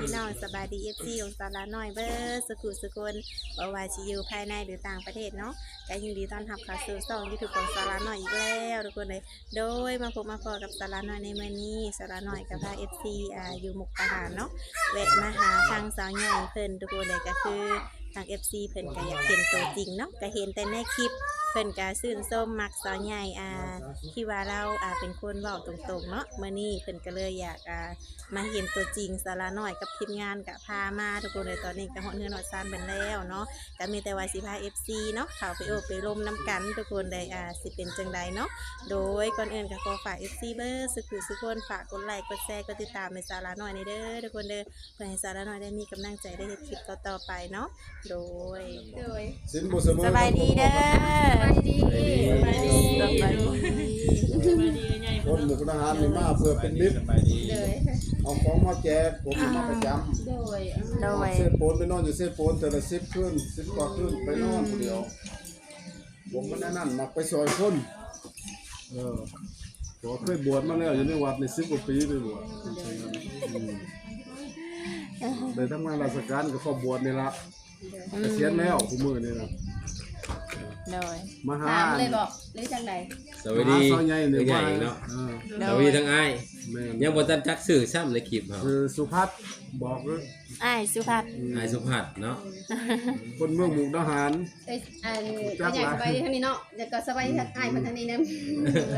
พี่น้องสบายดีเอฟซีของสาระน้อยเบอร์สกุลสกุลบ่ว่าสิยูภายในหรือต่างประเทศเนาะก็ยินดีต้อนรับเข้าสู่ช่องยูทูบของสาระน้อยอีกแล้วทุกคนเลยโดยมาพบมาพอกับสาระน้อยในมื้อนี้สาระน้อยกับพาเอฟซีอ่าอยู่มุกดาหารเนาะแวะมาหาทางสาวใหญ่เพิ่นทุกคนเลยก็คือทาง FC เพิ่นก็อยากเห็นตัวจริงเนาะก็เห็นแต่ในคลิป เพิ่นก็ชื่นส้มมักสาวใหญ่อ่าที่ว่าเราอ่าเป็นคนเว้าตรงๆเนาะมื้อนี้เพิ่นก็เลยอยากอ่ามาเห็นตัวจริงสาระน้อยกับทีมงานก็พามาทุกคนเลยตอนนี้ก็ฮอดเฮือนฮอดซานเบิ่นแล้วเนาะก็มีแต่ว่าสิพา FC เนาะเข้าไปโอบไปลมน้ำกันทุกคนได้อ่าสิเป็นจังใดเนาะโดยก่อนอื่นก็ขอฝาก FC เบอร์สุขุสุกคนฝากกดไลค์กดแชร์กดติดตามในสาระน้อยในเด้อทุกคนเด้อเพื่อให้สาระน้อยได้มีกำลังใจได้เฮ็ดคลิปต่อๆไปเนาะโดยโดยสินบุเสมอสบายดีเด้อสบายดีสบายดีสบายดีคนหมุกทหารนี่มาเพื่อเป็นมิตรโดยเอาของมาแจกผมนี่มาประจโดยโดำยเส้นโปนไปนอนอยู่เส้นโปนแต่ละสิบขึ้นสิบกว่าขึ้นไปนอนคนเดียวผมมันนั่นมักไปซอยคนเออผมเคยบวชมาแล้วอยู่ในวัดในสิบกว่าปีไปบวชอืมได้ทำงานราชการก็ขอบวชนี่ละเกษียณแล้วคู่มือนี่นะ โดยมาหาถามเลยบอกหรือจังใดสวัสดีมาหาซอยใหญ่นี่ใหญ่ว่าเนาะเออสวัสดีทั้งอ้ายแม่นยังบ่ทันจักสื่อซ้ำในคลิปเฮาคือสุพัฒน์บอกเลยอ้ายสุภัทรอ้ายสุภัทรเนาะคนเมืองมุกดาหาร เอ้ยอันเป็นอย่างสบายดีทางนี้เนาะเดี๋ยวก็สบายดีทางอ้ายมาทางนี้นะ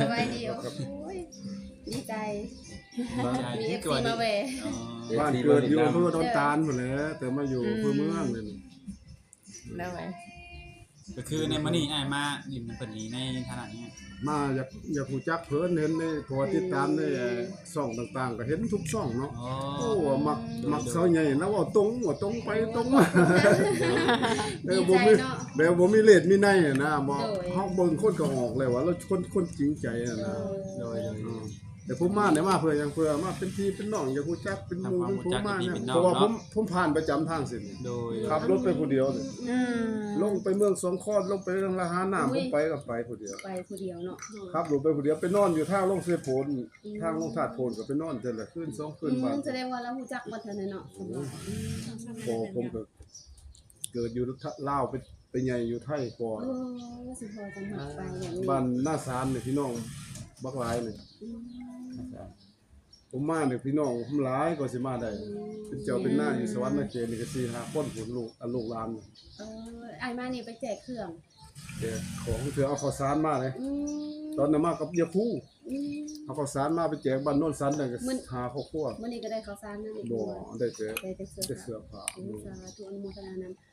สบายดีโอ้ยดีใจมีเอฟซีมาเวบ้านเกิดอยู่อำเภอดอนตาลหมดแหล้วแต่มาอยู่อำเภอเมืองนี่โดย ก็คือในมันนี่อ้ายมาอยู่ในเพิ่นนี้ในฐานะนี้มาอยากอยากรู้จักเพิ่นเห็นในพอติดตามในเอ่อช่องต่างๆ ก็เห็นทุกช่องเนาะอ๋อโอ้ว่ามักมักเสาใหญ่นะว่าตรงว่าตรงไปตรงมาเออบ่มีแบบบ่มีเลดมีในอะนะบ่เฮาเบิ่งคนก็ออกเลยว่าเราคนคนจริงใจอะนะโดยโดย อืม แต่ผมมาเนี่ยมาเพื่อหยังเพื่อมาเป็นพี่เป็นน้องอยากรู้จักเป็นหมู่เป็นผู้มาเนี่ยเพราะว่าผมผมผ่านประจำทางเส้นนี้โดยขับรถไปผู้เดียวนี่อืมลงไปเมืองสองคอนลงไปเรื่องละหาน้ำผมไปกับไปผู้เดียวไปผู้เดียวเนาะครับลงไปผู้เดียวไปนอนอยู่ทางลงเสโพนทางลงถาดโพนก็ไปนอนเจอละคืนสองคืนบาทแสดงว่าเราฮู้จักวัฒนเนาะพอผมก็เกิดอยู่ลาวไปไปใหญ่อยู่ไทยก่อนโอ้สิพอจังหักไปอย่างนี้บ้านหน้าศาลเนี่ยพี่น้องบักหลายเนี่ย ผมมาเนี่ยพี่น้องผมหลายก็สิมาได้เป็นเจ้าเป็นหน้าอยู่สวรรค์นาเขตนี่ก็สี่ห้าคนผลลูกอันลูกหลานเนี่ยเอออ้ายมานี่ไปแจกเครื่องแต่ของเธอเอาข้าวสารมาเลยอืมตอนนั้นมากับยาคูอืม เอาข้าวสารมาไปแจกบ้านโน้นสันเลยก็มัน หาข้าวคั่วมื้อนี้ก็ได้ข้าวสารนั่นอีกบ่ด้วยได้แต่ได้แต่เสื้อแต่เสื้อผ้าโอ้สาธุอนุโมทนานำ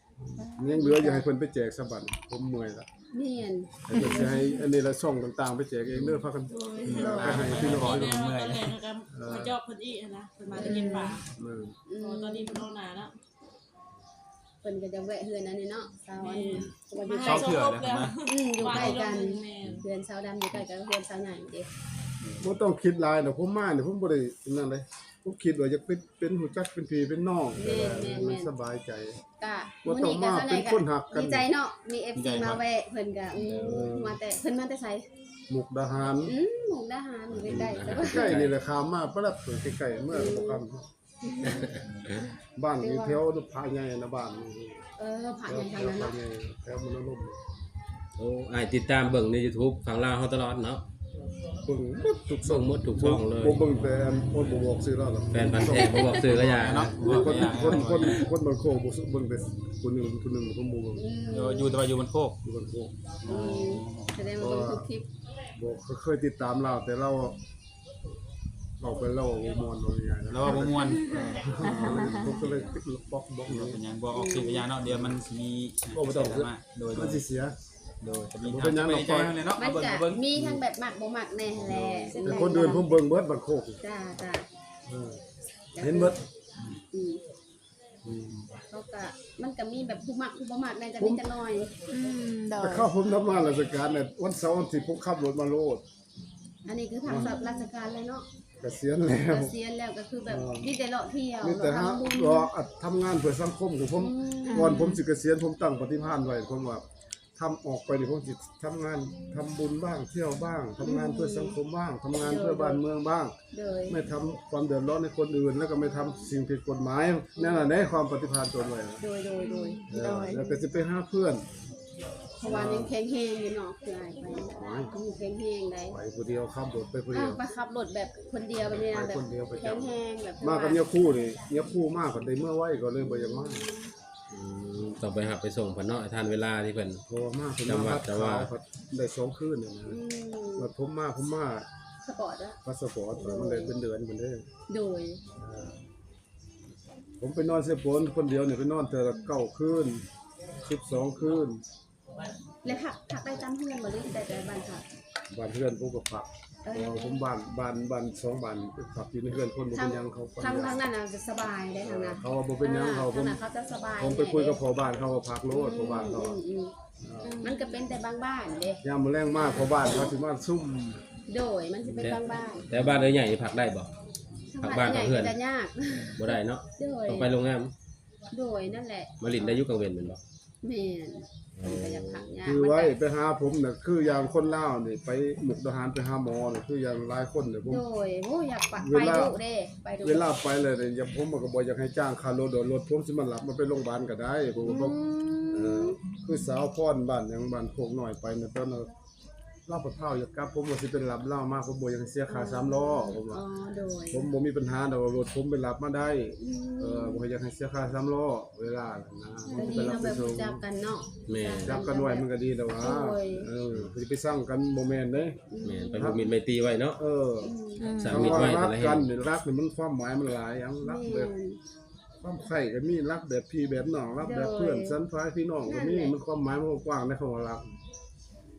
ยังเหลืออยู่ให้เพิ่นไปแจกซะบัดผมเมื่อยละเนียนให้เพิ่นสิให้อันนี้ละช่องต่างๆ ไปแจกเองเด้อพากันไปให้พี่น้องก่อนพี่น้องเมื่อยตอนแรกก็มาจอบเพิ่นอีกนะเพิ่นมาจะกินปลาเอออืมตอนนี้เพิ่นเอาหนาแล้วเพิ่นก็จะแวะเฮือนอันนี้เนาะสาวอันนี้ก็อยู่มาใกให้ล้โชคแล้วอืมอยู่ใกล้กันแม่นเฮือนสาวดำอยู่ใกล้กันเฮือนสาวใหญ่เด้บ่ต้องคิดหลายดอกผมมาเนี่ยผมบ่ได้นั่นเลย ผมคิดว่าอยากเป็นเป็นหูจักเป็นพี่เป็นน้องแต่ว่ามันสบายใจ ก็บ่ต้องมาเป็นคนหักกันดีใจเนาะมี FC มาแวะเพิ่นก็อืมมาแต่เพิ่นมาแต่ไสมุกดาหารอืมหมู่ดาหารอยู่ใกล้ๆแต่ว่า ใกล้นี่แหละขามมาประดับใกล้ๆเมื่อก็บ่คำบ้านอยู่แถวพาใหญ่นะบ้านเออผ่านแถทางวนั้นพาเนาะ ใหญ่แถวมันลุ่มโอ้อ้ายติดตามเบิ่งใน YouTube ฝั่งลาวเฮาตลอดเนาะเบิ่งหมดทุกเบิ่งหมดทุกช่องเลยบ่เบิ่งแต่อันคนบ่บอกซื้อแล้วหรอกแฟนพันธุ์แท้บ่บอกซื้อก็อย่าเนาะเนาะคนคนคนคนบางโคกบ่ซื้อเบิ่งแต่คนหนึงคนหนึงผมบ่เบิ่งอืมโดยอยู่แต่ว่าอยู่บนโคกอยู่บางโคกอืมแสดงว่าเบิ่งทุกคลิปบ่เคยติดตามเราแต่เราเราไปเล่าบ่ม่วนว่ายังไงนะแล้วว่าบ่ม่วนผมก็เลยติดบล็อกบล็อกเราเลยเป็นหยังบ่ออกสื่อพยานเนาะเดี๋ยวมันสิมีโอ้บ่ต้องมาโดยโดมันยสิเสีย โดยจะมีบ่เป็นหยังหรอกใจเลยเนาะมัเอานเบิ่งจะเอาเบิ่งมีทั้งแบบหมักบ่หมักแน่แหละแต่คนเดินผมเบิ่งเบิดบางโคกจ้าจ้าเออเห็นเบิดอืมอืมเขาก็มันก็มีแบบผู้หมักผู้บ่หมักในจะมีจังหน่อย อืมโดยแต่เข้าผมทำงานราชการเนี่ยวันเสาร์วันอาที่ผมขับรถมาโลดอันนี้คือทางสับราชการเลยเนาะเกษียณแล้วเกษียณแล้วก็คือแบบอ๋อมีแต่เลาะเที่ยวนี่แต่เลาะฮะทำบุญรออัดทำงานเพื่อสังคมของผมก่อนผมสิเกษียณผมตั้งปฏิภาณไว้ผมว่า ทำออกไปนี่ผมสิทำงานทำบุญบ้างเที่ยวบ้างทำงานเพื่อสังคมบ้างทำงานเพื่อบ้านเมืองบ้าง โดย ไม่ทำความเดือดร้อนให้คนอื่น แล้วก็ไม่ทำสิ่งผิดกฎหมายนั่นแหละในความปฏิภาณตนไว้นะโดย โดย โดยเออแล้วก็จะไปหาเพื่อนเพราะว่ายังแข็งแห้งอยู่เนาะคืออ้ายไปยังแข็งแห้งได้ไปผู้เดียวข้ามบทไปผู้อ้าเดีวยวไปขับรถแบบคนเดียวไปเนี่ยไปแบบคนเดียวไปแข็งจำแห้งแบบมากับเนี่ยคู่นี่เนี่ยคู่มากกว่าได้เมื่อไหวก็เลยบ่อยังมากอืม ต้องไปหับไปส่งเพิ่นเนาะให้ทันเวลาที่เพิ่น เพราะว่ามากผมจำวัมาดแต่ว่าข่าวได้สองคืนเนี่ยนะอืมแล้วผมมาผมมาสปอร์ตอะพาสปอร์ตมันเลยเป็นเดือนมันได้โดย ผมไปนอนเซโปนคนเดียวเนี่ยไปนอนแต่ละเก้าคืนสิบสองคืนแล้วผักผักได้ตามเพื่อนบ่หรือได้แต่บ้านผักบ้านเพื่อนผมก็พัก เออเอาผมบ้านบ้านบ้านสองบ้านพักอยู่ในเพื่อนคนบ่เป็นหยังเขาคนทางเดียวทางนั้นน่ะจะสบายได้ทางนั้นเขาว่าบ่เป็นหยังเขาผทางมนั้นเขาจะสบายผมไปคุยกับพ่อบ้านเขาว่าพักโลดพ่อบ้านเขาอือะมอืมอืมมันก็เป็นแต่บางบ้านเด้ยามมื้อแรงมากพ่อบ้านเขาสิมาซุ่มโดยมันจะเป็นบางบ้านแต่บ้านเอ้ยใหญ่นี่พักได้บ่ ผักบ้านกับเพื่อน จะยากบ่ได้เนาะโดยต้องไปโรงแรมโดยนั่นแหละ มาลินได้อยู่กลางเว้นแม่นบ่ แม่นมันก็จะผักยากคือไว้มันก็ไปหาผมน่ะคืออย่างคนลาวนี่ไปหมุกทหารไปหาหมอนี่คืออย่างหลายคนเนี่ยผม โดยโอ้อยากไปเวไปลา ดูเด้ไปดูเวลาไปเลยเนี่ยอย่าผมก็บ่อยากให้จ้างค่ารถเดี๋ยวรถผมสิมารับมาไปโรงพยาบาลก็ได้ผมก็อืบอกมเออคือสาวพรบ้านหยังบ้านโคกน้อยไปเนี่ยตอนนั้น เล่าปะเท่าอยากกลับผมว่าสิเป็นรับเล่ามากผมบ่อยากให้เสียค่าสามล้อผมว่าอ๋อโดยผมบ่มีปัญหาดอกรถผมไปรับมาได้ อืมเออบ่อยากให้เสียค่าสามล้อเวลานะผก็มดีไปรับเนาะไปแบบส่งรู้จักกันเนาะ แม่ จับกันไว้มันก็ดีแต่ว่าโอ้ย เออสิไปสร้างกันบ่แม่นเด้แม่นไปผูกมิตรไมตรีไว้เนาะเอออืมสร้างคำมิตรว่าไว้รัแต่กละกัแห่นงนี่รักนี่มันความหมายมันหลายอย่างรักแบบความใคร่ก็มีรักแบบพี่แบบน้องรักแบบเพื่อนสันฟ้ายพี่น้องก็มีมันความหมายมันกว้างในคำว่ารัก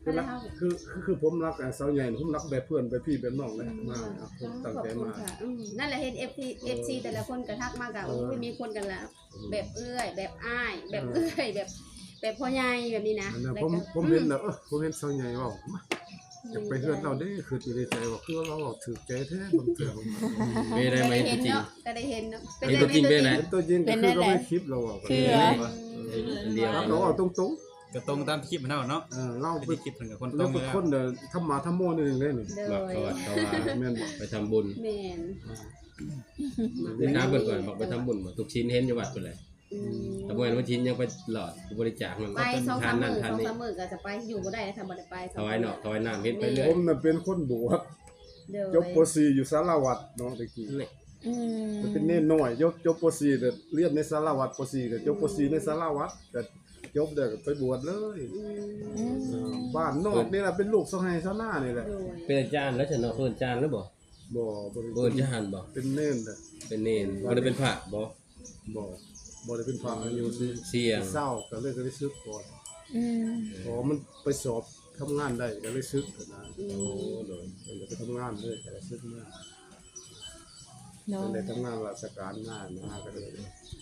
คือรักคือคือคือผมรักอะสาวใหญ่ผมรักแบบเพื่อนแบบพี่แบบน้องเลยมากครับผมตั้งใจมาขอบคุณค่ะอืมนั่นแหละเห็น FC FC แต่ละคนก็ทักมากะเอโอ้อยมีคนกันแล้วแบบเอื้อย แบบอ้าย แบบเอื้อย แบบ แบบพ่อใหญ่แบบนี้นะอันนั้นแล้วผมก็ผมเห็นแล้วเออผมเห็นสาวใหญ่เว่ามาอยากไปเฮือนเราได้คืออยู่ในใจว่าคือเราเอาถือใจแท้บางเทื่อผมไม่ได้ไหมก็เห็นจริงเนาะก็ได้เห็นเนาะอันนี้ตัวจริงเป็นไงเป็นตัวจริงก็คือเราไม่คลิปเราอะคืออันเดียวรักักนเราเอาตรง ก็ตรงตามคลิปมันเนาะเนาะๆเออเราไปเป็นที่คลิปเพิ่นกับคนตรเรางอเป็ยู่นแล้วคนเด้อทำมาทำโมนี่นึงเลยนี่โดบอกยเขาว่าเขาว่าแม่นบ่ไปทำบุญแม่นได้ถามเพิ่นก่อนบอกไปทำบุญบ่ทุกชิ้นเห็นอยู่วัดเพิ่นเลยอืมแต่บ่เห็นว่าชิ้นยังไปหลอดบริจาคมันไปก็เป็นสองทาสานมหนั่มื่นนทาสนองนี่สามหมื่นก็จะไปอยู่บ่ได้ถ้าบ่ได้ไปถวายเนาะถวายน้ำเฮ็ดไปเรื่อผยมน่ะเป็นคนบวชเดี๋ยวจบป .4 อยู่สารวัตรเนาะตะกี้นี่อืมเป็นเน้นน้อยยกจบป .4 เด้อเรียนในสารวัตรป .4 ก็จบป .4 ในสารวัตรก็ จบได้ก็ไปบวชเลยอืมเออบ้านนอกนี่ล่ะเป็นลูกสะใภ้สะหน้านี่แหละโดยเป็นอาจารย์แล้วฉันเนาะเพิ่นอาจารย์แล้วบ่บ่บ่ได้เพิ่นอาจารย์บ่เป็นเน้นเด้อเป็นเนนบ่ได้เป็นพระบ่บ่บ่ได้เป็นพระอายุสิเสี่ยงเศร้าก็เลยก็ได้ซึกก่อนอืมพอมันไปสอบทำงานได้ก็เลยซึกกันนะอืโอ้มโดยก็เลยไปทำงานเลยก็เลยซึกมา เนาะก็เลยทำงานราชการงานนะก็เลย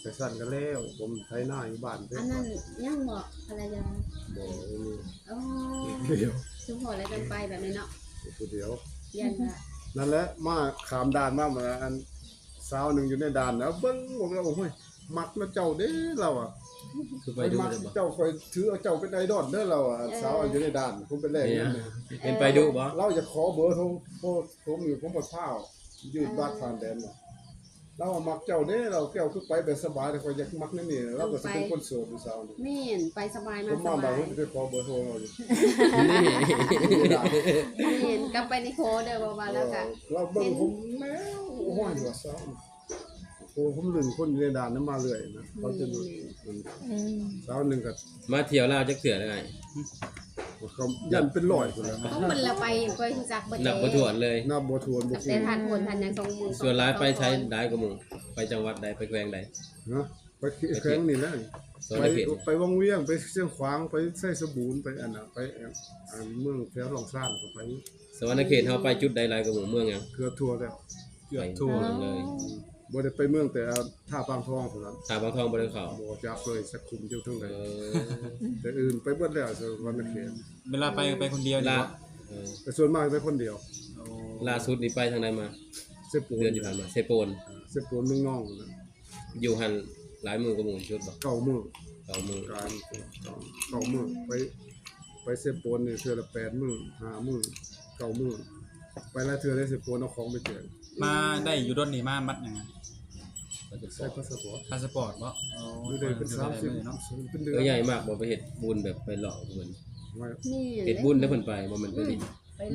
ไปสั้นก็แล้วผมไถหน้าอยู่บ้านเด้อันนั้นยังบ่ภรรยาบ่มีอ๋อเดียวชุมพรแล้วกันไปแบบนี้เนาะผู้เดียว ยันว่านั่นแหละมาขามด่านมามาอันสาวหนึ่งอยู่ในด่านแล้วเบิ้งผมแล้วโอ้ยมักนะเจ้าเด้เราอะคือไปไปดูมักได้บ่เจ้าคอยถือเอาเจ้าเป็นไอดอลเด้อเราอะสาวอยู่ในด่านผมเป็นแรกเนี่ยเนี่ยเห็นไปดูบ่เราจะขอเบอร์โทรโทรผมอยู่ผมบ่เท้า ยืดบัตรผ่านแดนน่ะเราว่ามักเจ้าเด้เราแก้วคือไปแบบสบายแต่คอยอยากมักนั่นนี่เราก็สิเป็นคนโสดอยู่สาวนี่แม่นไปสบายผมมาสมาบาบางยผมจะไปขอเบอร์โทรเราอยู่นี่อยู่ในด่านแม่นกลับไปในโคเด้อบ่ว่าแล้วก็เราเบิ่งผมแมวโอ้ยว่าซ้ำโอ้ผมลืมคนอยู่ในด่านนั้นมาเรื่อยนะเขาจะดูมันอืมสาวหนึ่งก็มาเที่ยวลาวจักเทื่อแล้วไง เขายันเป็นร้อยคนแล้วต้องมันละไปไปรู้จักเบิดนับบ่ถ้วนเลย นับบ่ทวนบ่แต่คืนทานผลทานยังทรงมือส่วนหลายไปใช้ได้กว่าหมู่ไปจังหวัดใดไปแขวงใด นะไปแข้งนี่นะสวรไปรณเขตไปวังเวียงไปเชียงขวางไปไส้สบูนไปอันน่ะไปอันเมืองแถวหลองซ่านก็ไปสวรรณเขตเฮาไปจุดใดหลายกว่าหมู่เมืองหยังเกือบทั่วแล้วเกือบทั่วไปเลย บ่ได้ไปเมืองแต่ท่าปางทองเท่านั้นตาบางทองบ่ได้เข้าบ่จักเลยสักคุมเจ้าทั้งเอใดอแต่อื่นไปเบิดแล้วสวรรณเขตเวลาไปไปคนเดียวนี่ล่าบ่เออแต่ส่วนมากไปคนเดียวโอ้ล่าสุดนี่ไปทางใดมาเสปูนเดือนที่ผ่านมาเซโปน เสปูนเมืองน้องนะอยู่หันหลายมือกว่าหมู่ชุดบ่เก่ามือสองมือการเก่ามือไป ไปเซฟโปนนี่เทื่อละ8มื้อ5มื้อ9มื้อ ไปแล้วเทื่อได้เซฟโปนเอาของไปแจกมาได้อยู่รถนี่มามัดหยังอะใช้พาสปอร์ตพาสปอร์ตบ่อ๋ออยู่ได้เป็นอยู่ได้เลยเนาะ30เป็นเดือเออนใหญ่มากบ่ไปเฮ็ดบุญแบบไปหลอกเพิ่นไว้นี่เฮ็ดบุญแล้วเพิ่นไปบ่แม่นไปดิ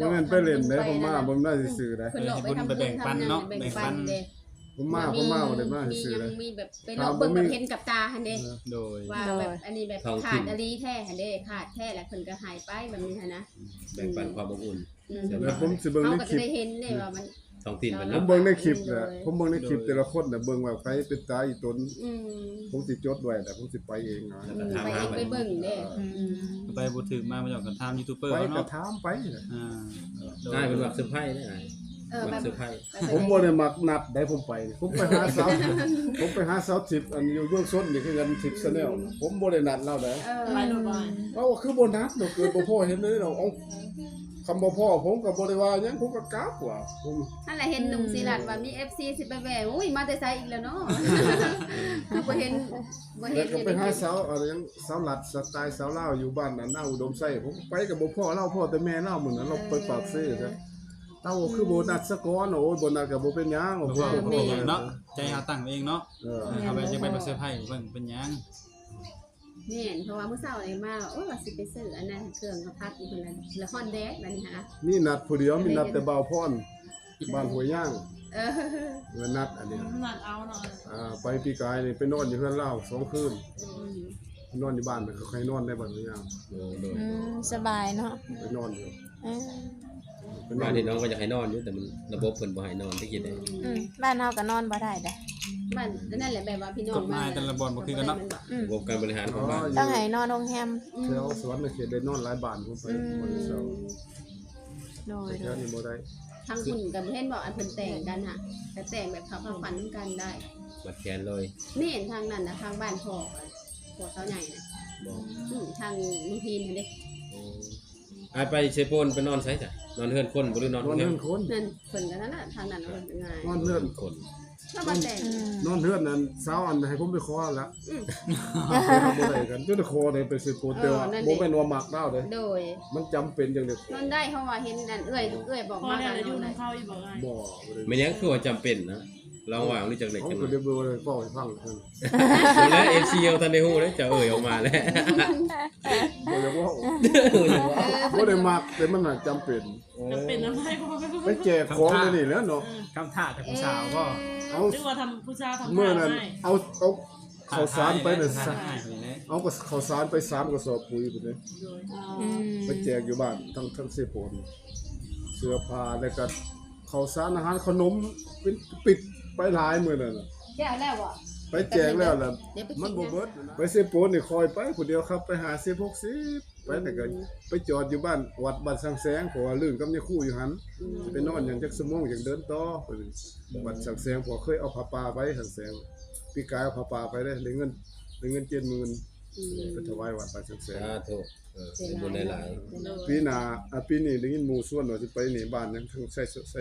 บ่แม่นไปเล่นเด้ผมมาผมน่าสิซื้อได้ เพิ่นหลอกไปทำบุญทำนั่นแบ่งปันเด้ ผมมาผมมาบ่ได้มาสิซื้อยัได้งมีแบบไปหลอกเบิ่งแบบเห็นกับตาหั่นเด้โดย ว่าแบบอันนี้แบบขาดอลีแท้หั่นเด้ขาดแท้แล้วเพิ่นก็หายไปแบบนี้หั่นนะแบ่งปันความอบอุ่นอืมแล้วผมสิเบิ่งเขาในก็คจะลิป ได้เห็นเนี่ยว่ามัน ท้องถิ่นเพิ่นผมเนาะเบิ่งในคลิปน่ะผมเบิ่งในคลิปแต่ละคนน่ะเบิ่งว่าใครเป็นตาอีตนอืมผมสิจดไว้แต่ผมสิไปเองนะไปเองไปเบิ่งเด้อืมไปบ่ถึงมามาจากกันทามยูทูบเบอร์ไปก็เนาะถามไปน่ะอ่าโดยได้เป็นว่าเซอร์ไพรส์ได้อ้าย เออมัแบบกเซอร์ไพรส์ผมบ่ได้มักนัดได้ผมไปผมไปหาสาว ผมไปหาสาวทิพย์อันอยู่เบื้องส้นนี่คือกันทิพย์ชาแนลผมบ่ได้นัดเราได้เออไปรถบ่อยเอ้าคือบ่นัดดอกเกิดบ่พอเห็นเลยเนาะเอ้าคำบ่พอผมก็บ่ได้ว่าหยังผมก็กราบว่าผมนั่นแหละเห็นหนุ่มศิลัดว่ามี FC สิไปแหวอุ้ยมาแต่ไสอีกแล้วเนาะคือบ่เห็นบ่เห็แล้นวก็ไปหาสาวอะไรหยังสาวหลัดสไตล์สาวลาวอยู่บ้านน่ะหน้าอุดมไส้ผมไปกับบ่พ่อเล่าพ่อแต่แม่เล่ามื้อนั้นเราไปปากเซ่ซะ เต้าคือบ่นัดซะก่อนโอ้ยบ่นัดก็บ่เป็นหยังบ่บ่ว่าพ่อบ่บ่ว่าเนาะใจเฮาตั้งเองเนาะเออเออเอาไปจะไปมาเซอร์ไพรส์เบิ่งเป็นหยังแม่นเพราะว่ามื้อเช้านี่มาโอ้ยว่าสิไปซื้ออันนั้นเครื่องกระพักอีกคนละละฮอนแดกนั่นนี่ฮะนี่นัดผู้เดียวมีนัดแต่บ่าวพรบ้านห้วยย่างเออเงินนัดอันนี้นัดเอาเนาะอ่าไปปีกายนี่ไปนอนอยู่เพื่อนเล่าสองคืนอืมนอนอยู่บ้านมันเขาใครนอนได้บ้านห้วยย่างโดยโดยอืมสบายเนาะไปนอนอยู่ เออ ไปนอบ้านนนี่น้องก็อยากให้นอนอยู่แต่มันระบบเพิ่นบ่ให้นอนที่คิดได้อืมบ้านเฮาก็นอนบ่ได้เด้อมันนั่นแหละแบบว่าพี่น้องกฎหมายแต่ละบ่อนบ่คือกันเนาะ อืมระบบการบริหารของบ้าน ต้องให้นอนโรงแรมแถวสวรรค์เขตได้นอนหลายบ้านผมไปอืมวันเสาร์โดยแถวนี้บ่ได้ทางคุณกับเห็นบอกอันเพิ่นแต่งกันฮะแต่แต่งแบบเขาเขาฝันกันได้บัดแขนเลยนี่เห็นทางนั้นนะทางบ้านพ่อพ่อเสาใหญ่นะบอกอืมทางลุงพีนเห็นเด้โอ้อายไปเชโปนไปนอนไสจ้ะ นอนเฮือนคนบ่หรือนอนนอนโรงแรเฮืมอนคน นั่นเพิ่นกันนั่นน่ะทางนั้นน่ะเพิ่นเป็นไงนอนเฮือน คนถ้ามาแต่งอืมนอนเฮือนนั้นสาวอันให้ผมไปขอแล้วอืมบ่ได้กันจนได้ขอได้ไปสิโปแต่ว่าเออนั่นดิบ่แม่นว่ามักดาวเด้โดยมันจำเป็นจังได๋นอนได้เพราะว่าเห็นนั่นเอื้อยเอื้อยบอกพอมาได้กันแล้วอยู่นอนได้นำเข้าอยู่บ่ไงบ่บ่ได้ไม่ยังคือว่าจำเป็นนะ ลองว่าเอานี่จักเล็กเขาจังก็น้อยได้เบ่ได้ฟ้องให้ฟังเออดูแล FC เอาทันได้ฮู้เลยจะเอ่ยออกมาแล้วบ่ได้เว่าเออบ่ได้มักแต่มันน่ะจำเป็นจะเป็นอะไรบ่ไปแจกของเลยนี่แหล้วเนาะคำท่าจากผู้สาวก็เอาหรือว่าทำผู้ชายทำเมื่อนั้นให้เอาเอาข้าวสารไปน่ะท่าซะท่าคนนี้เลยเอาก็ข้าวสารไปสามกระสอบปุ๋ยพุ่นเด้อืมไปแจกอยู่บ้านทั้งทั้งเสพนเสื้อผ้าแล้วก็ข้าวสารอาหารขนมเป็นปิด ไปหลายมื้อนั่นน่ะแก้วแล้วอะไปแจกแล้วล่ะเดี๋ยวไปมันกิบ่นเบินะดไปเสพนนี่คอยไปผู้เดียวครับไปหาเสพ60ไปแต่ก็ไปจอดอยู่บ้านวัดบ้านสังแสงเพราะว่าลื่นกับยายคู่อยู่หันไปนอนอย่างจักชั่วโมงอย่างเดินต่อไปเลยวัดสังแสงพอเคยเอาผ้าป่าไปสังแสงพี่กายเอาผ้าป่าไปได้ได้เงินได้เงิน70,000อืมไปถวายวัดบ้านสังแสง สาธุเออเป็นบุญหลายปีหน้าอะปีนี้ได้ยินหมู่ส่วนว่าสิไปนี่บ้านนั้นทั้งไส้ไส้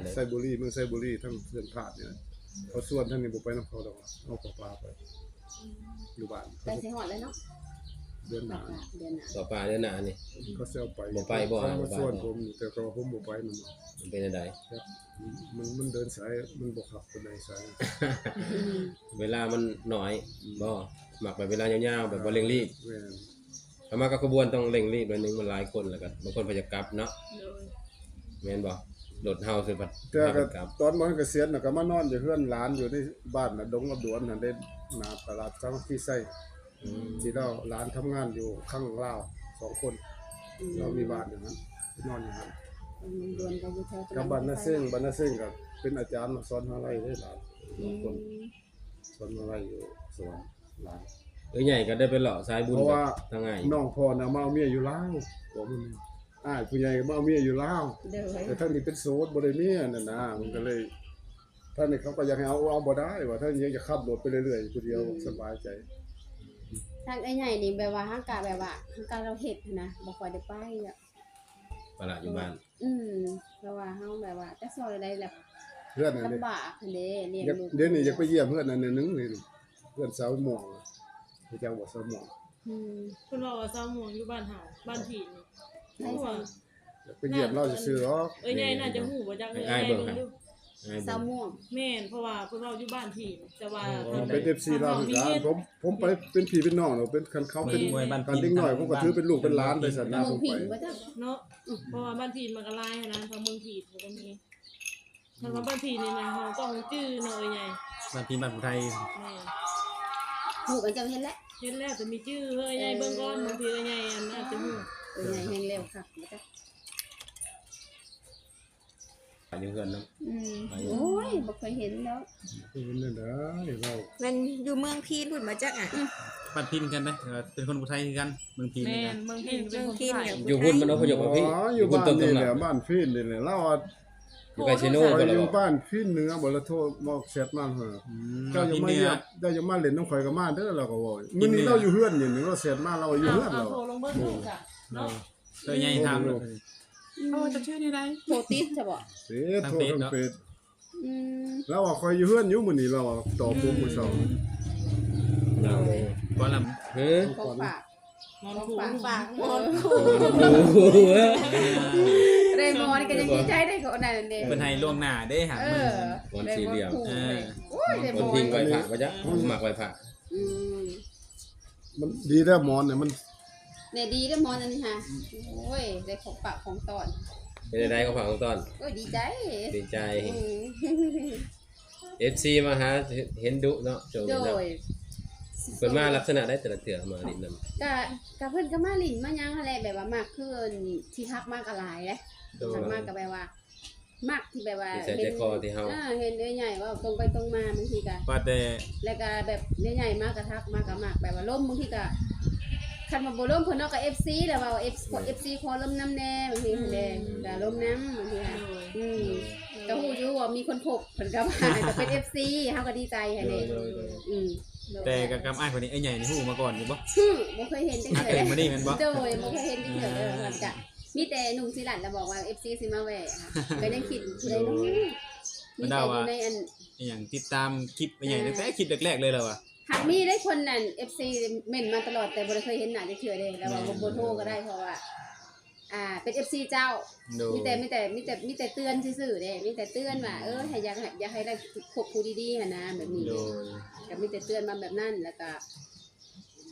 ๆจังได๋ไส้บุรีเมืองไส้บุรีทั้งเพื่อนพาดเนี่ยเขาส่วนทั้งนี้บ่ไปนำเขาดอกเอาปลาปลาไปอยู่บ้านไปเขาสิฮอดแล้วเนาะเดือนหปาน้ากเดือนหน้าต่อไปเดือนหน้านี่ เขาสิเอาไปบ่ไปบ่เขามาบ่ไปส่วนผมแต่ก็ผมบ่ไปมันมันเป็นจังไดครับมันมันเดินสายมันบ่ขับปานใดสายเวลามันน้อยบ่มักแบบเวลายาวๆแบบบ่เร่งรีบแม่นถ้ามากับขบวนต้องเร่งรีบหน่อยหนึงมันหลายคนแล้วก็บางคนพยายามกลับเนาะแม่นบ่ โดดเฮาสิบัดแต่ก็กลับตอนมันเกษียณน่ะก็มานอนอยู่เฮือนหลานอยู่ในบ้านน่ะดงกับดวนน่ะได้หน้าตลาดสังที่ไส้อืมที่เราหลานทำงานอยู่ข้างลาวสองคน เรามีบ้านอยู่นั้นนอนอยู่นั้นเดือนก็อยู่แถวกับบ้านนาเซ้งบ้านนาเซ้งกับเป็นอาจารย์มาสอนอะไรได้หลานบางคนสอนอะไรอยู่สวนหลานเอ้ยใหญ่ก็ได้ไปหล่อสายบุญเพราะว่าทางไงน้องพ่อน่ะมาเอาเมียอยู่ลาวบอกมัน อ้ายผู้ใหญ่ก็มาเอาเมียอยู่ลาวเด้อแต่ท่านนี่เป็นโสดบ่ได้เมียนั่นนะมันก็เลย ท่านนี่เขาก็อยากให้เอาเอาบ่ได้ว่าท่านยังจะขับรถไปเรื่อยๆผู้เดียวสบายใจ ทางไอ้ใหญ่นี่แบบว่าห้างกาแบบว่าห้างกาเราเฮ็ดนะบ่ค่อยได้ไปอะปลาอยู่บ้านอืมเพราะว่าเฮาแบบว่าจะซอยได้แบบเพื่อนนั่นนี่ลำบากหั่นเด้เลี้ยงอยากลูกเดี๋ยวนี้อยากไปเยี่ยมเพื่อนนั่นนึงนี่เพื่อนสาวหม่วงรู้จักบ่สาวหม่วงอืมเพิ่นว่าว่าเศร้าหมองอยู่บ้านเฮาบ้านผีนี่ ใช่ฮู้ว่าไปเหยียบเราซื่อๆหรอกเอ้ยใหญ่น่าจะฮู้บ่จักเลยอ้ายเบิ่งเบิ่งดูอ้ายสาเบิ่งม่วงแม่นเพราะว่าเพิ่นเว้าอยู่บ้านผีนี่แต่ว่าอ๋อเป็น FC เราคือกันผมผมไปเป็นพี่เป็นน้องเนาะเป็นคันเขาเป็นมวยบ้านกันเด็กน้อยผมก็ถือเป็นลูกเป็นหลานไปสันหนะผมู่มผิไปงว่าจ้ะเนาะเพราะว่าบ้านผีมันก็หลายหั้นนะทางเมืองผีมันก็มีทางบ้านผีนี่นะเฮาต้องจื้อเนาะเอ้ยใหญ่บ้านพี่บ้านผู้ไทยแม่หมู่กันจะเห็นแล้ว เฮ็ดแล้วแต่มีจื้อเฮ้ยใหญ่เบิ่งก่อนบางทีเอ้ยใหญ่อันอาจจะฮู้เออใหญ่แห้งเร็วค่ะว่าจ้ะไปอยู่เพื่อนเนาะอืมโอ้ยบ่เคยเห็นแล้วเป็นนั่นได้เรามันอยู่เมืองพีนพุ่นมาจักอะบ้านพินกันได้อเป็นคนผู้ไทยคือกันเมืองพินแม่กันนเมืองผีเป็นคนไทยอยู่พุ่นมันเอาพยพมาพี่อ๋อออยู่ยู่พุ่นบ้านต้นนี่กำแหเนิละดบ้านฟินนี่แหละเรา อะอยู่ไกลชิโน่ข่บ่อยล่ะอยู่บ่ บ้านฟินเหนือบ่ละโทรบอกเสร็จมาเหอะอืมเจ้าอย่าพินมาเหนืเหยีอยบเจ้าอย่ามาเล่นน้ำข่อยก็มาเด้อเราก็บอกมื้อนี้เราอยู่เฮือนอยู่นี่เราเสร็จมาเราอยู่เอาเฮือนเอาเราโทรลงเบิ่งดูจ้ะเนาะเคยใหญ่ถามเลยเอาจะชื่อนี่ได้ โทรติดใช่บ่เฟซโทรทางเฟซอืมเราอะคอยอยู่เฮือนอยู่มื้อนี้เราอะตอบผมมื้อเช้า เราบ่ลเฮ้ย ของฝาก นอนของผูฝากกฝากนอนโอ้โหเรมอนก็ยังดีใจได้ก็นั่นเด้ำเพิ่นให้ล่วงหน้าเด้หาเอมืออวันสี่เหลี่ยมเออโอ้ยเรคมนอนทิ้งไว้ผักไว้จ้ะหมักไว้ผักอืมมันดีแล้วหมอนเนี่ยมันเนี่ยดีเด้อมอนอันนี้ค่ะโอ้ยได้ของปากของตอนเป็นได้ก็ผักของต้นโอ้ยดีใจดีใจ อืม FC มาหาเห็นดุเนาะโจมโดเนาะย เพิ่นมาลักษณะได้แต่ละเถื่อมาดินนำกะกะเพิ่นก็มาลิ้นมาหยังอะไรแบบว่ามากขึ้นที่ทักมากอะไรเด้โดทัยกมากก็แบบว่า มากที่แบบว่าที่ใส่ใจคอที่เฮา อ่าเห็นเอ้ยใหญ่ว่าตรงไปตรงมาบางทีก็ ว่าแต่แล้วก็แบบใหญ่ๆมากกระทักมากกะมากแบบว่าล่มบางทีก็คันมาบ่ล่มเพิ่นเนาะก็ FC แล้วว่า FC ขอ FC ขอล่มน้ำแน่บางทีเพิ่นแดงก็ล่มน้ำบางทีค่ะอืมก็ฮู้อยู่ว่ามีคนพบเพิ่นก็มา ก็เป็น FC เฮาก็ดีใจให้เด้อืม แต่กับกับอ้ายคนนี้ไอ้ใหญ่นี่ฮู้มาก่อนอยู่บ่ฮึบ่เคยเห็นจังนักเลเก่ยงมานี่แม่นบ่ โดยบ่เคยเห็นจังเทื่อเลยมันก็มีแต่หนุ่มศิลันแล้วบอกว่า FC สิมาแหวะค่ะก็ยังคิดผู้ใดเนาะมีแต่อยู่ในอัน อหย่างติดตามคลิปไอ้ใหญ่ตั้งแต่คลิปแรกๆเลยแล้วว่ะหากมีได้คนนั่น FC เม่นมาตลอดแต่บ่ได้เคยเห็นหน้าจักเทื่อเด้แล้วว่าบ่บ่โทรก็ได้เพราะว่า อ่าเป็น FC เจ้า โดยมีแต่มีแต่มีแต่มีแต่เตือนซื่อๆเด้มีแต่เตือนว่าเออให้อยากให้อยากให้ได้คบผู้ดีๆหั่นนะแบบนี้โดเด้ยก็มีแต่เตือนมาแบบนั้นแล้วก็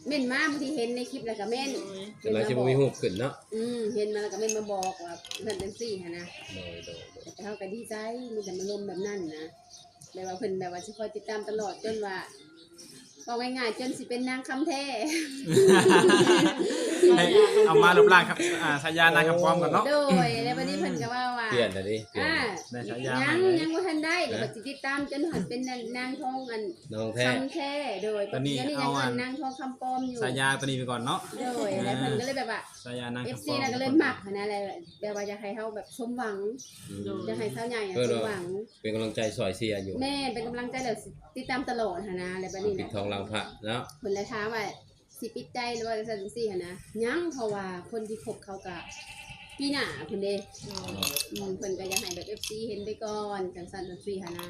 เม่นมาบางทีเห็นในคลิปแล้วก็เม่นแต่เราสิบ่มีฮูบขึ้นเนาะอืมเห็นมาแล้วก็เม่นมาบอกว่าเพิ่นจังซี่หั่นนะ โดยโดยโดยแต่เขาก็ดีใจมีแต่มาลมแบบนั้นนะแบบว่าเพิ่นแบบว่าสิคอยติดตามตลอดจนว่า บอกง่ายๆจนสิเป็นนางคำแท้ให้เอามาลบล้างครับอ่าสายานางกับความกันเนาะโดยแล้ววันนี้เพิ่นก็ว่าว่าเปลี่ยนแต่ดิเปลี่ยนอ่าได้ฉายายังใหม่เลยยังบ่ทันได้เดี๋ยวก็สิติดตามจนหันเป็นนางทองอันน้องแท้คำแท้โดยตอนนี้เดี๋ยวนี้เอายังอัอัน นนางทองคำปลอมอยู่สายาตัวนี้ไปก่อนเนาะโดยแล้วเพิ่นก็เลยแบบว่าสายานางกับ FC ความน่ะก็เลยหมักหั้นนะอะไรแบบว่าอยากให้เฮาแบบสมหวังอยากให้สาวใหญ่อะสมหวัง เป็นกำลังใจซอยเสียอยู่แม่เป็นกำลังใจเดี๋ยวสิติดตามตลอดหนนะอะไรแบบนี้ปิดนะ ทองหลังพระเนาะคนเลยถามว่าสิปิดใจหรือว่าจะสั่นสี่หนนะยังเพราะว่าคนที่คบเขากับปีหน้าเพิ่นเด้อืมเพิ่นก็อยากให้แบบ FC เห็นไปก่อนจังสั่นจังซี่หันนะ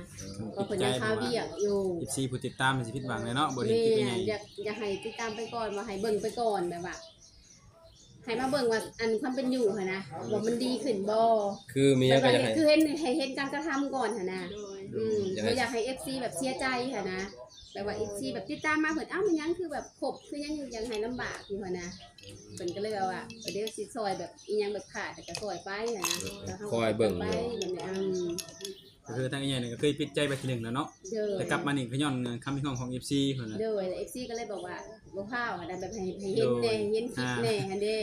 ก็เพิ่นยังข้าวเวียกอยู่อีซีผู้ติดตามมันสิผิดหวังเลยเนาะบ่ได้แม่คิดเป็นไงอยากอยากให้ติดตามไปก่อนว่าให้เบิ่งไปก่อนแบบว่าให้มาเบิ่งว่าอันความเป็นอยู่หันนะว่ามันดีขึ้นบ่คือมีแบยังบก็ว่าอยากให้ คือเห็นให้เห็นการกระทำก่อนหันนะโดย อืมอยากให้เราอยากให้ FC แบบเสียใจค่ะนะ แบบว่า FC แบบติดตามมาเพิ่นเอ้ามันยังคือแบบขบคือยังยังให้ลำบากอยู่ค่ะนะเพิ่นก็เลยว่าว่าเดี๋ยวสิซอยแบบอีหยังแบบขาดแต่ก็ซอยไปค่ะนะแล้วราคอยเบิ่งไปอยู่ แบบนี้อืมก็คือทางไอ้ใหญ่นี่ก็เคยปิดใจไปทีหนึงแล้วเนาะเด้อแต่กลับมานี่ก็ย้อนคำพิพากษาของ FC เพิ่นน่ะ เด้อแล้ว FC ก็เลยบอกว่าบ่พาวค่ะนะแบบให้ให้เห็นแน่เห็นคลิปอ่าแน่หั่นเด้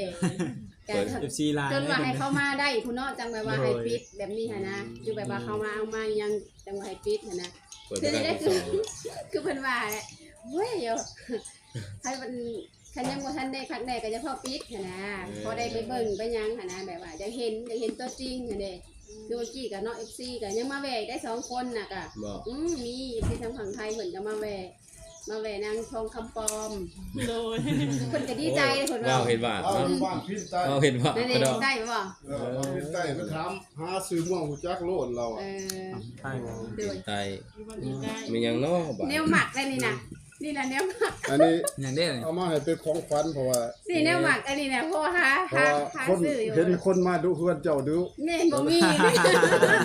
การ FC ลายจนว่าให้เพิ่นเข้ามาได้ผู้เนาะจังแบบว่าโดยให้ปิดแบบนี้ค่ะนะคือแบบว่าเข้ามาเอามายังจังว่าให้ปิดค่ะนะเปิดคือการได้กุศคือลคือเพิ่นว่าเว้ยเดี๋ยวให้มันคันยังบ่ทันได้คักแน่ก็จะพอปิดหั้นนะพอได้ไปเบิ่งไปหยังหั้นนะแบบว่าจะเห็นจะเห็นตัวจริงหั้นเด้คือเมื่อกี้กับเนาะ FC ก็ยังมาแวะได้สองคนน่ะก็บอกอืมมี FC ทางฝั่งไทยเพิ่นก็มาแวะ มาแวะนางทองคำปลอมโดยเพิ่นก็ดีใจเลยเพิ่นว้าว่าวเห็นว่าเอาเนาะอยู่บ้านพินใต้เอาเห็นว่านั่นเอก็งดอกได้บ่เออบ้านพินใต้ก็ถามหาซื้อม่วงหูจักโลดเราเออะอใช่ โดยไตอยู่บ้านอยู่ใกล้มีหยังเนาะบ่แนวหมักได้นี่นะ นี่นะเนี่ยหมักอันนี้อย่างเด้อเอามาให้เป็นของขวัญเพราะว่านี่เนี่ยหมักอันนี้เนี่ยพ่อหาเพราะหาว่าหาคนซื้ออยู่เห็นคนมาดูเพื่อนเจ้าดูนี่บ่มี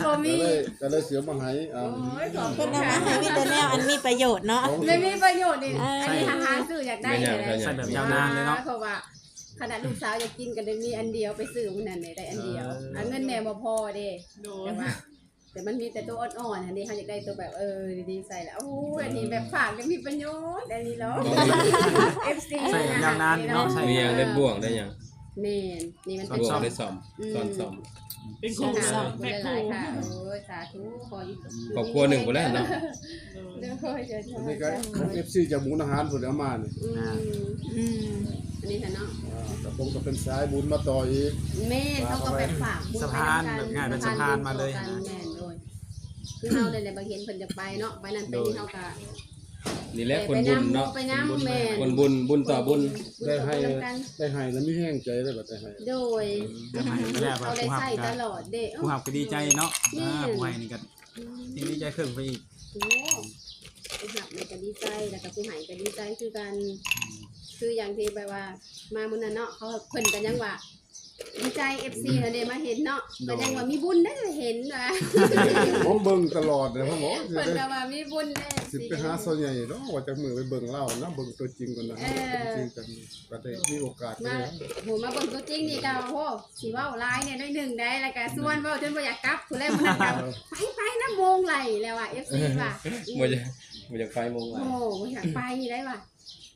บ่มีก็เลยก็เลยเสียมาให้อ่า โอ้ยขอบเพิ่คุนณเอาค่ะมาให้มีแต่แนวอันมีประโยชน์เนาะของไม่มีประโยชน์นี่เอออั อันนี้หาหาซื้ออยากได้ไม่อยากเลยใช่ใส่แบบยาวนานเลยเนาะ เพราะว่าขนาดลูกสาวอยากกินกันได้มีอันเดียวไปซื้อมันนั่นเลยได้อันเดียวเอออั อันเงินแม่บ่พอเด้โดแต่ยว่า แต่มันมีแต่ตัวอ่อนๆอันนี้เขาอยากได้ตัวแบบเออดีๆใส่แล้วโอ้ยอันนี้แบบฝากยังมีประโยชน์อันนี้เหรอ FC ใส่แบบยาวนานเนาะใส่ มีหยังได้บ่วงได้หยังแม่นนี่มันเป็นบ่วงซ่อมได้ซ่อมซ่อนซ่อมเป็นขขอองงสสอองงแม่หครูลายๆค่ะโอ้ยสาธุขออยู่ครอบครัวหนึ่งพุ่นแล้วเนาะเด้อเดี๋ยวอันนี้ก็ของ FC จากหมูอาหารพุ่นเอามานี่อืมอืมอันนี้ค่ะเนาะ อ่าแต่ผมก็เป็นสายบุญมาต่ออีก แม่นเขาก็แบบฝากบุญสะพานไปแบบด้วยง่ายเป็นสะพานมาเลยสะพนบุญต่อกันแม่นโดย คือเฮาเลยแหละบางเห็นเพิ่นจะไปเนาะไปนั่นไปนี่เฮาก็นี่แหละคนบุญเนาะไปน้ำแม่นคนบุญบุญต่อบุญได้ให้บุญต่อบุญกันได้ให้แล้วมีแห้งใจได้บัดได้ให้โดยจะให้ไปแล้วว่าเขาได้ผู้หับใส่ตก็ลอดเด้เอ้าผู้หับก็ดีใจเนาะนี่อ่าผู้ให้นี่ก็ยิ่งดีใจขึ้นไปอีกโอ้ผู้หับมันก็ดีใจแล้วก็ผู้ใหายก็ดีใจคือกัน คืออย่างที่แบบว่า มามื้อนั้นเนาะเขาเพิ่นกันยังว่า ดีใจ FC นั่นเด้มาเห็นเนาะก็ยังว่ามีบุญได้เห็นว่าผมเบิ่งตลอดเลยผมบอกว่าสิเพิ่นได้ก็ว่ามีบุญได้ สิไปหาส่วนใหญ่เนาะว่าจากมือไปเบิ่งเล่านะเบิ่งตัวจริงก่อนนะเออจริงกันก็ได้มีโอกาสมาได้โหมาเบิ่งตัวจริงนี่ก็โอ้สิเว้าหลายเนี่ยได้หนึ่งได้แล้วก็ส่วนเว้าจนบ่อยากกลับผู้แรกมันก็ไปไปนะโมงไหลแล้วอะ FC ว่ะบ่จะบ่จะไฟมงโอ้ว่าบ่อยากไปได้ว่ะ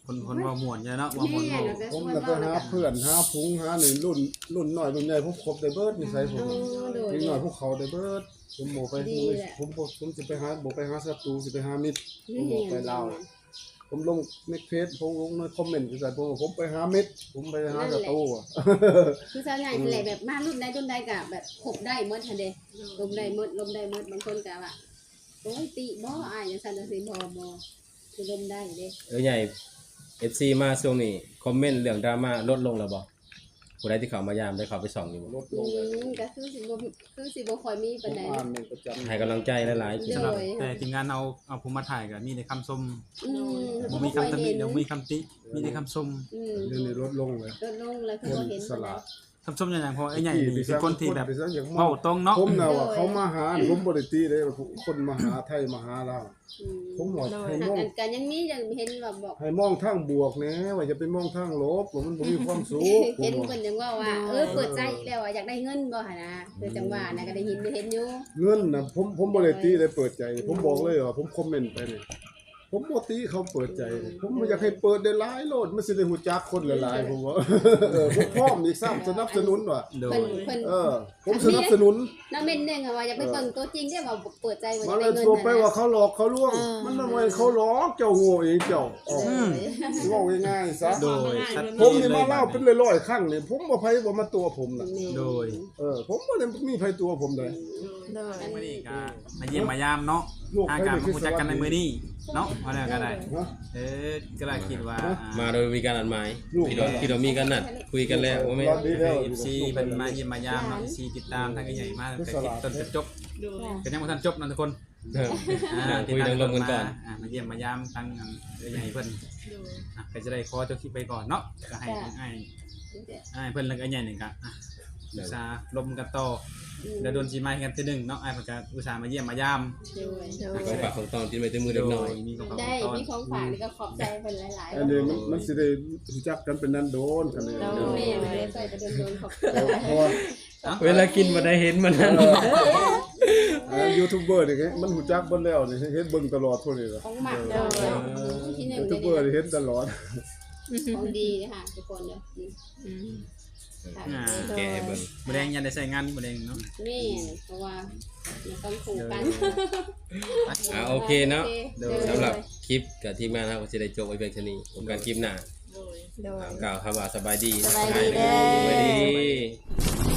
คนคนว่าม่วนเยอะเนาะว่าม่วนแม่เว้าเนาะผมน่ะไปหาเพื่อนหาพุงหาหนึ่งรุ่นรุ่นน้อยรุ่นใหญ่ผมครบได้เบิดนิสัยผมโอ้โดยนิดหน่อยพวกเขาได้เบิดผมบ่ไปดีแหละ ผมบ่ผมสิไปหาบ่ไปหาศัตรูสิไปหามิตรผมบอกไปเล่าผมลงในเฟซผมลงในคอมเมนต์ใส่ผมว่าผมไปหามิตรผมไปหาศัตรูอะคือส่วนใหญ่เป็นแหละแบบมารุ่นใดรุ่นใดก็แบบคบได้หมดหั่นเด้ลมได้หมดลมได้หมดบางคนก็ว่าโอ้ยติบ่อายจังซั่นจังซี่บ่บ่คือลมได้เด้ เออใหญ่ FC มาช่วงนี้คอมเมนต์เรื่องดราม่าลดลงแล้วบ่ผู้ใดที่เข้ามายามได้เข้าไปส่องอยู่บ่ลดลอืงเลยมก็คือสิบ่คือสิบ่ค่อยมีผปานมใด อ่านในประจำให้กำลังใจหลายๆ สำหรับแต่ทีมงานเอาเอาผู้มาถ่ายก็มีแต่คำชมอืมบ่มีคำตำหนิเดี๋ยวมีคำติมีแต่คำชมอืมเดี๋ยวนี้ลดลงเลย ลดลงแล้วคือคนบ่เห็นสละคำ ชมอย่างๆเพราะไอ้ใหญ่นี่เป็นคนที่แบบไปซะอย่างเว้าตรงเนาะผมน่ะว่าเขามาหาผมบ่ได้ตีเลยคนมาหาไทยมาหาเราว อืมผมว่าให้มองกันกันยังมียังเห็นว่าบอก ให้มองทางบวกแหน่ว่าจะไปมองทางลบว่ามันบ่มีความสุขผเห็นมว่าเพิ่นยังว่าว่า เออเปิดใจอีกแล้วอะอยากได้เงินบ่หั่นนะคือจังว่านะก็ได้ยินได้เห็นอยู่ เงินน่ะผมผมบ่ได้ตีเลยเปิดใจ ผมบอกเลยว่าผมคอมเมนต์ไปนี่ ผมบ่ตีเขาเปิดใจ ผมบ่อยากให้เปิดได้หลายโลดมันสิได้ฮู้จักคนหลายๆผมว่าเออผมพร้อมอีกซ้ำสนับสนุนว่ะโดเพิ่ยนเพิ่นเออ ผมสนับสนุนน้าเม่นหนึงอะว่าอยากไปเบิ่งตัวจริงได้ว่าเปิดใจว่ามาจะเลได้ยเงินตัวไปน่ะว่าเขาหลอกเขาลวง มันบ่แม่นเขาหลอกเจ้าโง่เองเจ้าอ๋อเออเว้าง่ายๆซะโดยชัดเจผมนนี่เลมายเล่าเป็นร้อยๆครั้งนี่ผมบ่ไผบ่มาตัวผมน่ะโดย เออผมบ่ได้มีไผตัวผมเลย โดยมื้อนี้ก็มาเยี่ยมมายามเนาะ ลูกทางใครการได้มาคือรู้สจักวัสกันในดีมื้อนี้เนาะว่าแล้วก็ได้ ฮะ เออก็เลยคิดว่ามาโดยมีการอันหมายลูก ที่เราที่เรามีกันนัดคุยกันแล้วว่าแม่นสวัสดีแล้วเอฟซีเป็นมาเยี่ยมมายามเนาะซีติดตามทางใหญ่มากตั้งแต่คลิปต้นจนจบโดยก็ยังบ่ทันจบนะทุกคนเอออ่านั่งคุยนั่งลมกันก่อนอ่ามาเยี่ยมมายามทางอันใหญ่เพิ่น โดย อะก็จะได้ขอจบคลิปไปก่อนเนาะก็ให้ทางอ้ายอ้ายเพิ่นแล้วก็อ้ายใหญ่หนึ่งก็อะ อุตส่าห์ลมกันต่อแล้วโดนสิมากันทีหนึงเนาะอ้ายเพิ่นก็อุตส่าห์มาเยี่ยมมายามโดยโดของยฝากของตอนที่ไม่ได้มือเล็กน้อย มีของฝากได้ของตอนมีของฝากนี่ก็ขอบใจเพิ่นหลายๆอันนี้มันมันสิได้รู้จักกันเป็นนั้นโดนกันเลยโดยแม่ไม่ได้ใส่ไปโดนๆขอบใจเพราะว่าเวลากินมาได้เห็นมันนั่นอ่ายูทูบเบอร์นี่มันรู้จักเบิ่แล้วนี่เฮ็ดเบิ่งตลอดพุ่นนี่ล่ะของหมักโดเนาะยที่หนึ่งยูทูนี่บเบอร์นี่เฮ็ดตลอดของดีเลยค่ะทุกคนเด้ออืมค่ะ อ่าแกให้เบิ่งบ่แดงยันได้ใส่งานนี่บ่แดงเนาะแม่เพราะว่ามันต้องคู่กันอ่าโอเคเนาะโดยสำหรับคลิปกับทีมงานเราก็จะได้จบไว้เพียงเท่านี้ผมการคลิปหน้าโดย กล่าวคำว่าสบายดีสบายดีเด้อ สบายดี